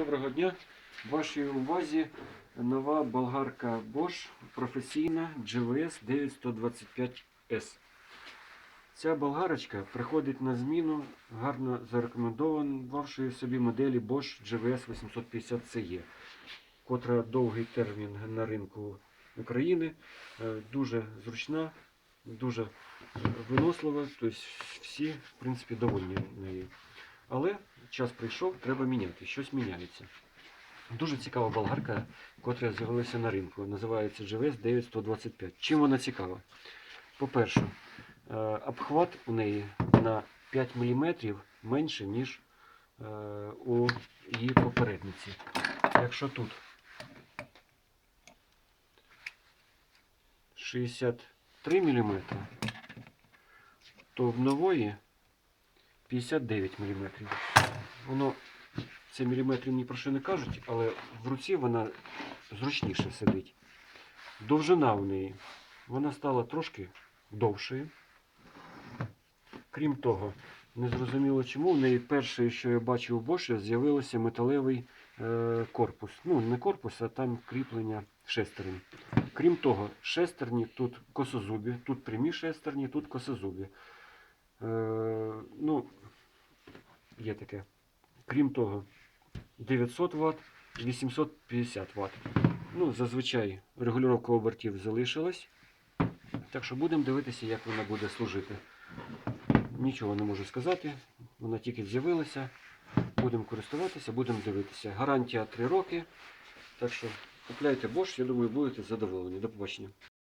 Доброго дня. Вашій увазі нова болгарка Bosch професійна GVS 9125S. Ця болгарочка приходить на зміну гарно зарекомендованої собі моделі Bosch GVS 850 CE, котра довгий термін на ринку України, е, дуже зручна, дуже винослива, тобто всі, в принципі, довольні нею. Але час прийшов, треба міняти, щось міняється. Дуже цікава болгарка, котра з'явилася на ринку. Називається GVS 9125. Чим вона цікава? По-перше, е, обхват у неї на 5 мм менше, ніж е, у її попередниці. Якщо тут 63 мм, то в нової 59 мм. Воно це міліметри ні про що не кажуть, але в руці вона зручніше сидить. Довжина в неї вона стала трошки довшою. Крім того, незрозуміло чому, в неї перше, що я бачив у Bosch, з'явився металевий е, корпус. Ну, не корпус, а там кріплення шестерень. Крім того, шестерні тут косозубі, тут прямі шестерні, тут косозубі. Е, ну, є таке. Крім того, 900 Вт, 850 Вт. Ну, зазвичай регулювання обертів залишилась. Так що будемо дивитися, як вона буде служити. Нічого не можу сказати. Вона тільки з'явилася. Будемо користуватися, будемо дивитися. Гарантія 3 роки. Так що купляйте Bosch, я думаю, будете задоволені. До побачення.